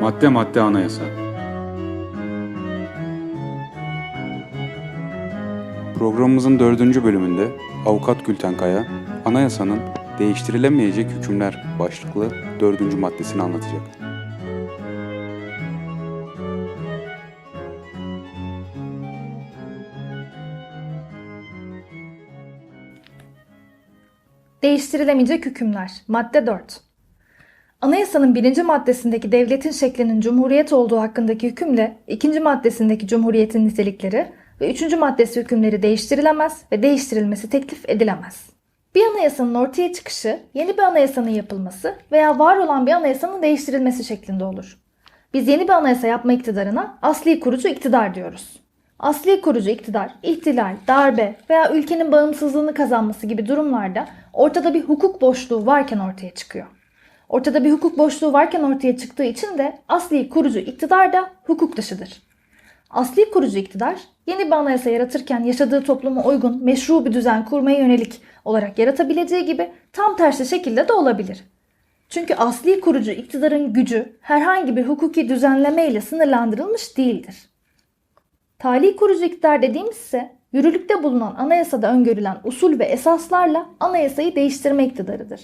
Madde madde anayasa. Programımızın dördüncü bölümünde Avukat Gülten Kaya, anayasanın değiştirilemeyecek hükümler başlıklı dördüncü maddesini anlatacak. Değiştirilemeyecek hükümler. Madde 4. Anayasanın birinci maddesindeki devletin şeklinin cumhuriyet olduğu hakkındaki hükümle ikinci maddesindeki cumhuriyetin nitelikleri ve üçüncü maddesi hükümleri değiştirilemez ve değiştirilmesi teklif edilemez. Bir anayasanın ortaya çıkışı, yeni bir anayasanın yapılması veya var olan bir anayasanın değiştirilmesi şeklinde olur. Biz yeni bir anayasa yapma iktidarına asli kurucu iktidar diyoruz. Asli kurucu iktidar, ihtilal, darbe veya ülkenin bağımsızlığını kazanması gibi durumlarda ortada bir hukuk boşluğu varken ortaya çıkıyor. Ortada bir hukuk boşluğu varken ortaya çıktığı için de asli kurucu iktidar da hukuk dışıdır. Asli kurucu iktidar yeni bir anayasa yaratırken yaşadığı topluma uygun meşru bir düzen kurmaya yönelik olarak yaratabileceği gibi tam tersi şekilde de olabilir. Çünkü asli kurucu iktidarın gücü herhangi bir hukuki düzenleme ile sınırlandırılmış değildir. Tali kurucu iktidar dediğimiz ise yürürlükte bulunan anayasada öngörülen usul ve esaslarla anayasayı değiştirme iktidarıdır.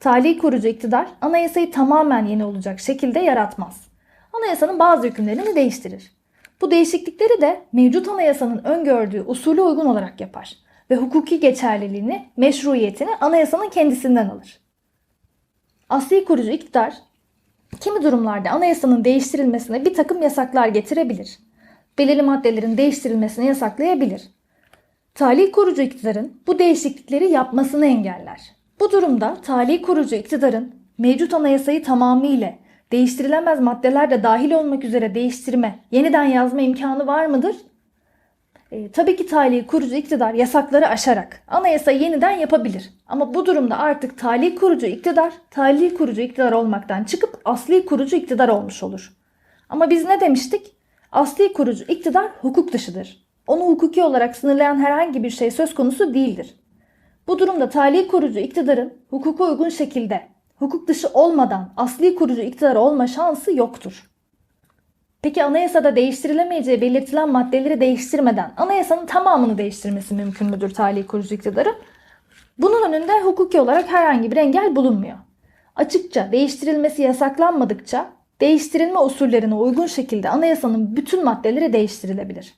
Tali kurucu iktidar anayasayı tamamen yeni olacak şekilde yaratmaz. Anayasanın bazı hükümlerini değiştirir. Bu değişiklikleri de mevcut anayasanın öngördüğü usulü uygun olarak yapar ve hukuki geçerliliğini, meşruiyetini anayasanın kendisinden alır. Asli kurucu iktidar kimi durumlarda anayasanın değiştirilmesine bir takım yasaklar getirebilir belirli maddelerin değiştirilmesini yasaklayabilir. Tali kurucu iktidarın bu değişiklikleri yapmasını engeller. Bu durumda tali kurucu iktidarın mevcut anayasayı tamamıyla değiştirilemez maddeler de dahil olmak üzere değiştirme, yeniden yazma imkanı var mıdır? E, tabii ki tali kurucu iktidar yasakları aşarak anayasayı yeniden yapabilir. Ama bu durumda artık tali kurucu iktidar, tali kurucu iktidar olmaktan çıkıp asli kurucu iktidar olmuş olur. Ama biz ne demiştik? Asli kurucu iktidar hukuk dışıdır. Onu hukuki olarak sınırlayan herhangi bir şey söz konusu değildir. Bu durumda tali kurucu iktidarın hukuka uygun şekilde hukuk dışı olmadan asli kurucu iktidar olma şansı yoktur. Peki anayasada değiştirilemeyeceği belirtilen maddeleri değiştirmeden anayasanın tamamını değiştirmesi mümkün müdür tali kurucu iktidarın? Bunun önünde hukuki olarak herhangi bir engel bulunmuyor. Açıkça değiştirilmesi yasaklanmadıkça değiştirilme usullerine uygun şekilde anayasanın bütün maddeleri değiştirilebilir.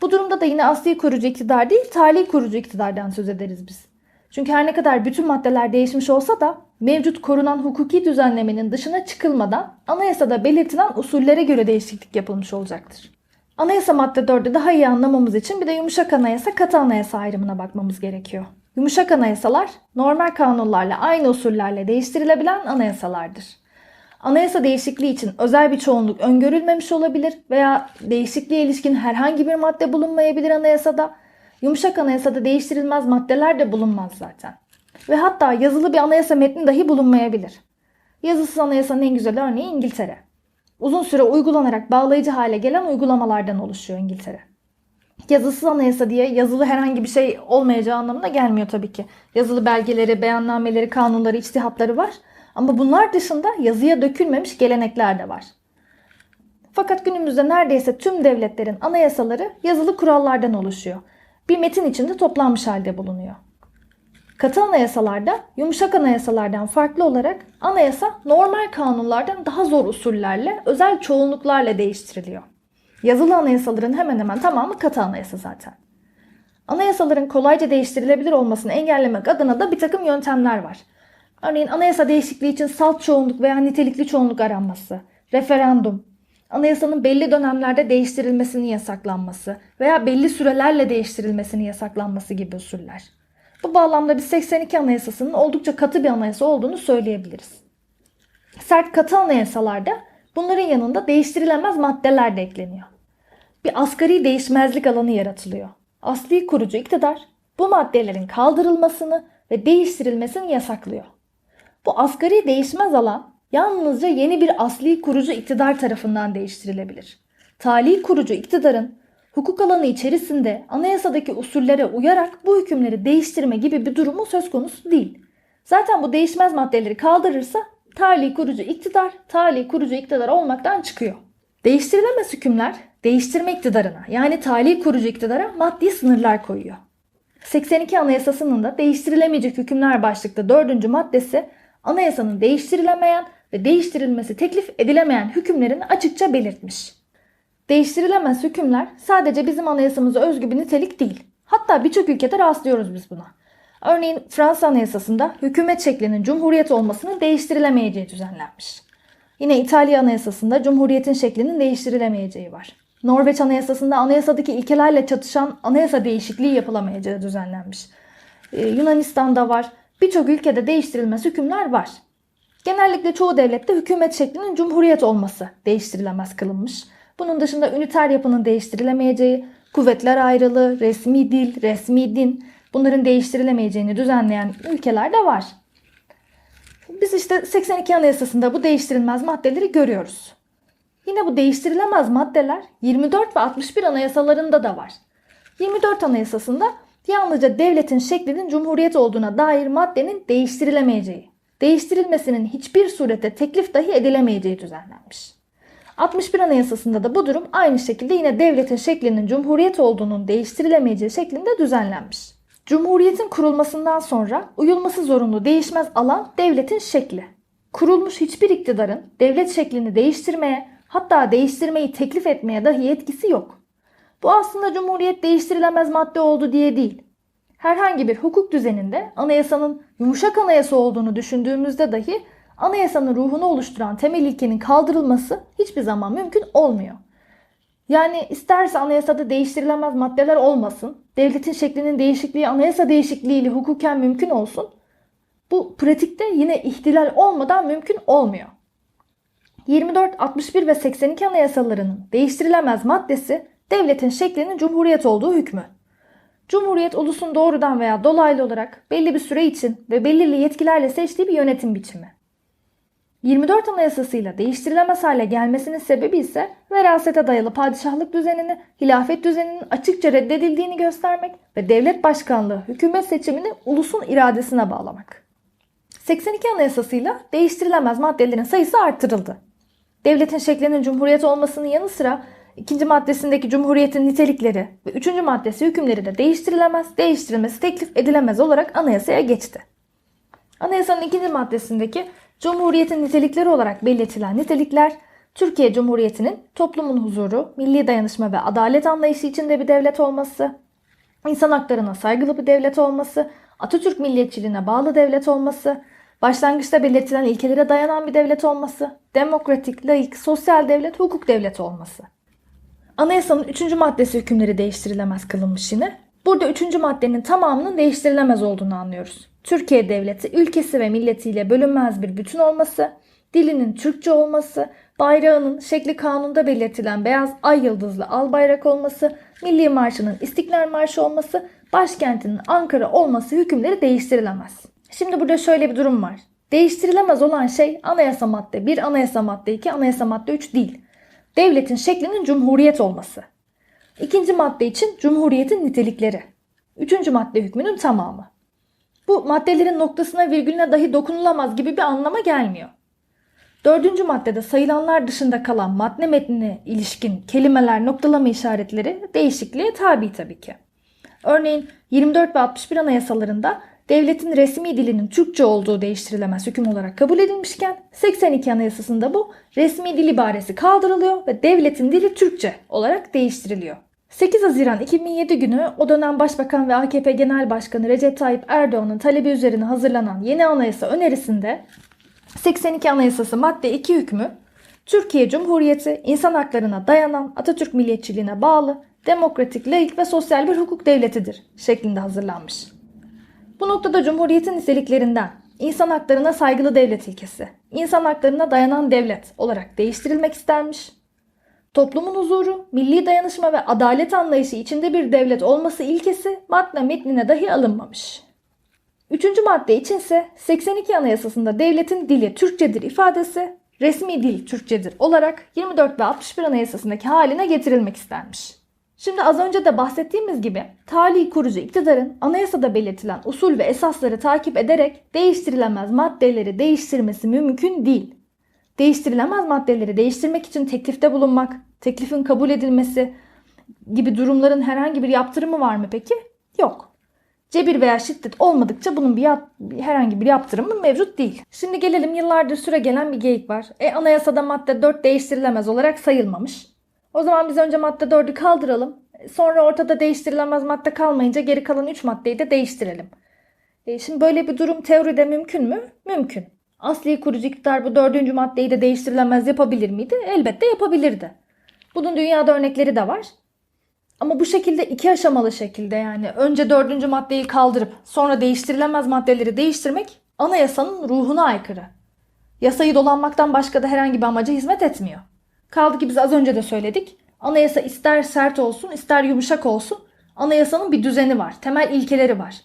Bu durumda da yine asli kurucu iktidar değil, tali kurucu iktidardan söz ederiz biz. Çünkü her ne kadar bütün maddeler değişmiş olsa da mevcut korunan hukuki düzenlemenin dışına çıkılmadan anayasada belirtilen usullere göre değişiklik yapılmış olacaktır. Anayasa madde 4'ü daha iyi anlamamız için bir de yumuşak anayasa, katı anayasa ayrımına bakmamız gerekiyor. Yumuşak anayasalar normal kanunlarla aynı usullerle değiştirilebilen anayasalardır. Anayasa değişikliği için özel bir çoğunluk öngörülmemiş olabilir veya değişikliğe ilişkin herhangi bir madde bulunmayabilir anayasada. Yumuşak anayasada değiştirilmez maddeler de bulunmaz zaten. Ve hatta yazılı bir anayasa metni dahi bulunmayabilir. Yazısız anayasanın en güzel örneği İngiltere. Uzun süre uygulanarak bağlayıcı hale gelen uygulamalardan oluşuyor İngiltere. Yazısız anayasa diye yazılı herhangi bir şey olmayacağı anlamına gelmiyor tabii ki. Yazılı belgeleri, beyannameleri, kanunları, içtihatları var. Ama bunlar dışında yazıya dökülmemiş gelenekler de var. Fakat günümüzde neredeyse tüm devletlerin anayasaları yazılı kurallardan oluşuyor. Bir metin içinde toplanmış halde bulunuyor. Katı anayasalarda yumuşak anayasalardan farklı olarak anayasa normal kanunlardan daha zor usullerle, özel çoğunluklarla değiştiriliyor. Yazılı anayasaların hemen hemen tamamı katı anayasa zaten. Anayasaların kolayca değiştirilebilir olmasını engellemek adına da bir takım yöntemler var. Örneğin anayasa değişikliği için salt çoğunluk veya nitelikli çoğunluk aranması, referandum, anayasanın belli dönemlerde değiştirilmesinin yasaklanması veya belli sürelerle değiştirilmesinin yasaklanması gibi usuller. Bu bağlamda biz 82 Anayasası'nın oldukça katı bir anayasa olduğunu söyleyebiliriz. Sert katı anayasalarda bunların yanında değiştirilemez maddeler de ekleniyor. Bir asgari değişmezlik alanı yaratılıyor. Asli kurucu iktidar bu maddelerin kaldırılmasını ve değiştirilmesini yasaklıyor. Bu asgari değişmez alan yalnızca yeni bir asli kurucu iktidar tarafından değiştirilebilir. Tali kurucu iktidarın hukuk alanı içerisinde anayasadaki usullere uyarak bu hükümleri değiştirme gibi bir durumu söz konusu değil. Zaten bu değişmez maddeleri kaldırırsa tali kurucu iktidar, tali kurucu iktidar olmaktan çıkıyor. Değiştirilemez hükümler değiştirme iktidarına yani tali kurucu iktidara maddi sınırlar koyuyor. 82 Anayasası'nın da değiştirilemeyecek hükümler başlıklı 4. maddesi anayasanın değiştirilemeyen ve değiştirilmesi teklif edilemeyen hükümlerini açıkça belirtmiş. Değiştirilemez hükümler sadece bizim anayasamıza özgü bir nitelik değil. Hatta birçok ülkede rastlıyoruz biz buna. Örneğin Fransa Anayasası'nda hükümet şeklinin cumhuriyet olmasının değiştirilemeyeceği düzenlenmiş. Yine İtalya Anayasası'nda cumhuriyetin şeklinin değiştirilemeyeceği var. Norveç Anayasası'nda anayasadaki ilkelerle çatışan anayasa değişikliği yapılamayacağı düzenlenmiş. Ee, Yunanistan'da var. Birçok ülkede değiştirilmez hükümler var. Genellikle çoğu devlette hükümet şeklinin cumhuriyet olması değiştirilemez kılınmış. Bunun dışında üniter yapının değiştirilemeyeceği, kuvvetler ayrılığı, resmi dil, resmi din bunların değiştirilemeyeceğini düzenleyen ülkeler de var. Biz işte 82 Anayasası'nda bu değiştirilmez maddeleri görüyoruz. Yine bu değiştirilemez maddeler 24 ve 61 anayasalarında da var. 24 Anayasası'nda yalnızca devletin şeklinin cumhuriyet olduğuna dair maddenin değiştirilemeyeceği, değiştirilmesinin hiçbir surette teklif dahi edilemeyeceği düzenlenmiş. 61 Anayasası'nda da bu durum aynı şekilde yine devletin şeklinin cumhuriyet olduğunun değiştirilemeyeceği şeklinde düzenlenmiş. Cumhuriyetin kurulmasından sonra uyulması zorunlu değişmez alan devletin şekli. Kurulmuş hiçbir iktidarın devlet şeklini değiştirmeye hatta değiştirmeyi teklif etmeye dahi yetkisi yok. Bu aslında cumhuriyet değiştirilemez madde oldu diye değil. Herhangi bir hukuk düzeninde anayasanın yumuşak anayasa olduğunu düşündüğümüzde dahi anayasanın ruhunu oluşturan temel ilkenin kaldırılması hiçbir zaman mümkün olmuyor. Yani isterse anayasada değiştirilemez maddeler olmasın, devletin şeklinin değişikliği anayasa değişikliğiyle hukuken mümkün olsun. Bu pratikte yine ihtilal olmadan mümkün olmuyor. 24, 61 ve 82 anayasalarının değiştirilemez maddesi devletin şeklinin cumhuriyet olduğu hükmü. Cumhuriyet ulusun doğrudan veya dolaylı olarak belli bir süre için ve belirli yetkilerle seçtiği bir yönetim biçimi. 24 Anayasasıyla değiştirilemez hale gelmesinin sebebi ise verasete dayalı padişahlık düzenini, hilafet düzeninin açıkça reddedildiğini göstermek ve devlet başkanlığı, hükümet seçimini ulusun iradesine bağlamak. 82 Anayasasıyla değiştirilemez maddelerin sayısı artırıldı. Devletin şeklinin cumhuriyet olmasının yanı sıra ikinci maddesindeki cumhuriyetin nitelikleri ve üçüncü maddesi hükümleri de değiştirilemez, değiştirilmesi teklif edilemez olarak anayasaya geçti. Anayasanın ikinci maddesindeki Cumhuriyetin nitelikleri olarak belirtilen nitelikler, Türkiye Cumhuriyeti'nin toplumun huzuru, milli dayanışma ve adalet anlayışı içinde bir devlet olması, insan haklarına saygılı bir devlet olması, Atatürk milliyetçiliğine bağlı devlet olması, başlangıçta belirtilen ilkelere dayanan bir devlet olması, demokratik, laik, sosyal devlet, hukuk devleti olması. Anayasanın 3. maddesi hükümleri değiştirilemez kılınmış yine. Burada 3. maddenin tamamının değiştirilemez olduğunu anlıyoruz. Türkiye devleti ülkesi ve milletiyle bölünmez bir bütün olması, dilinin Türkçe olması, bayrağının şekli kanunda belirtilen beyaz ay yıldızlı al bayrak olması, milli marşının İstiklal Marşı olması, başkentinin Ankara olması hükümleri değiştirilemez. Şimdi burada şöyle bir durum var. Değiştirilemez olan şey anayasa madde 1, anayasa madde 2, anayasa madde 3 değil. Devletin şeklinin cumhuriyet olması. İkinci madde için cumhuriyetin nitelikleri. Üçüncü madde hükmünün tamamı. Bu maddelerin noktasına virgülüne dahi dokunulamaz gibi bir anlama gelmiyor. Dördüncü maddede sayılanlar dışında kalan madde metnine ilişkin kelimeler, noktalama işaretleri değişikliğe tabi tabii ki. Örneğin 24 ve 61 anayasalarında devletin resmi dilinin Türkçe olduğu değiştirilemez hüküm olarak kabul edilmişken 82 anayasasında bu resmi dil ibaresi kaldırılıyor ve devletin dili Türkçe olarak değiştiriliyor. 8 Haziran 2007 günü o dönem Başbakan ve AKP Genel Başkanı Recep Tayyip Erdoğan'ın talebi üzerine hazırlanan yeni anayasa önerisinde 82 Anayasası madde 2 hükmü Türkiye Cumhuriyeti insan haklarına dayanan Atatürk milliyetçiliğine bağlı demokratik, laik ve sosyal bir hukuk devletidir şeklinde hazırlanmış. Bu noktada Cumhuriyet'in niteliklerinden insan haklarına saygılı devlet ilkesi, insan haklarına dayanan devlet olarak değiştirilmek istenmiş Toplumun huzuru, milli dayanışma ve adalet anlayışı içinde bir devlet olması ilkesi madde metnine dahi alınmamış. Üçüncü madde içinse 82 Anayasası'nda devletin dili Türkçedir ifadesi resmi dil Türkçedir olarak 24 ve 61 Anayasası'ndaki haline getirilmek istenmiş. Şimdi az önce de bahsettiğimiz gibi tali kurucu iktidarın anayasada belirtilen usul ve esasları takip ederek değiştirilemez maddeleri değiştirmesi mümkün değil. Değiştirilemez maddeleri değiştirmek için teklifte bulunmak, teklifin kabul edilmesi gibi durumların herhangi bir yaptırımı var mı peki? Yok. Cebir veya şiddet olmadıkça bunun bir, yap- herhangi bir yaptırımı mevcut değil. Şimdi gelelim yıllardır süre gelen bir geyik var. E anayasada madde 4 değiştirilemez olarak sayılmamış. O zaman biz önce madde 4'ü kaldıralım. Sonra ortada değiştirilemez madde kalmayınca geri kalan 3 maddeyi de değiştirelim. E, şimdi böyle bir durum teoride mümkün mü? Mümkün. Asli kurucu iktidar bu dördüncü maddeyi de değiştirilemez yapabilir miydi? Elbette yapabilirdi. Bunun dünyada örnekleri de var. Ama bu şekilde iki aşamalı şekilde yani önce dördüncü maddeyi kaldırıp sonra değiştirilemez maddeleri değiştirmek anayasanın ruhuna aykırı. Yasayı dolanmaktan başka da herhangi bir amaca hizmet etmiyor. Kaldı ki biz az önce de söyledik. Anayasa ister sert olsun ister yumuşak olsun anayasanın bir düzeni var, temel ilkeleri var.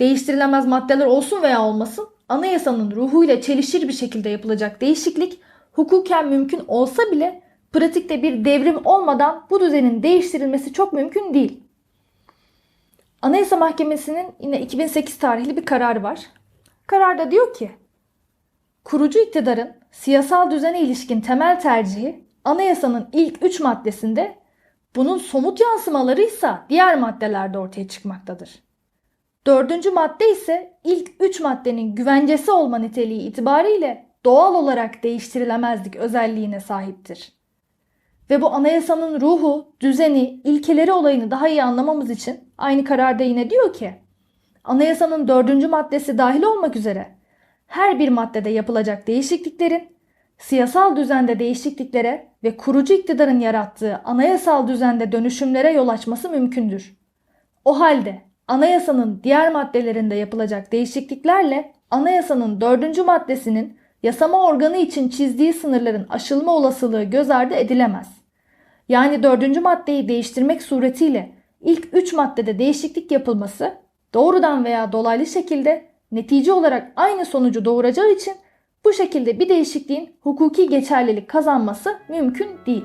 Değiştirilemez maddeler olsun veya olmasın anayasanın ruhuyla çelişir bir şekilde yapılacak değişiklik hukuken mümkün olsa bile pratikte bir devrim olmadan bu düzenin değiştirilmesi çok mümkün değil. Anayasa Mahkemesi'nin yine 2008 tarihli bir kararı var. Kararda diyor ki, kurucu iktidarın siyasal düzene ilişkin temel tercihi anayasanın ilk 3 maddesinde bunun somut yansımaları ise diğer maddelerde ortaya çıkmaktadır. Dördüncü madde ise ilk üç maddenin güvencesi olma niteliği itibariyle doğal olarak değiştirilemezlik özelliğine sahiptir. Ve bu anayasanın ruhu, düzeni, ilkeleri olayını daha iyi anlamamız için aynı kararda yine diyor ki anayasanın dördüncü maddesi dahil olmak üzere her bir maddede yapılacak değişikliklerin siyasal düzende değişikliklere ve kurucu iktidarın yarattığı anayasal düzende dönüşümlere yol açması mümkündür. O halde anayasanın diğer maddelerinde yapılacak değişikliklerle anayasanın dördüncü maddesinin yasama organı için çizdiği sınırların aşılma olasılığı göz ardı edilemez. Yani dördüncü maddeyi değiştirmek suretiyle ilk üç maddede değişiklik yapılması doğrudan veya dolaylı şekilde netice olarak aynı sonucu doğuracağı için bu şekilde bir değişikliğin hukuki geçerlilik kazanması mümkün değil.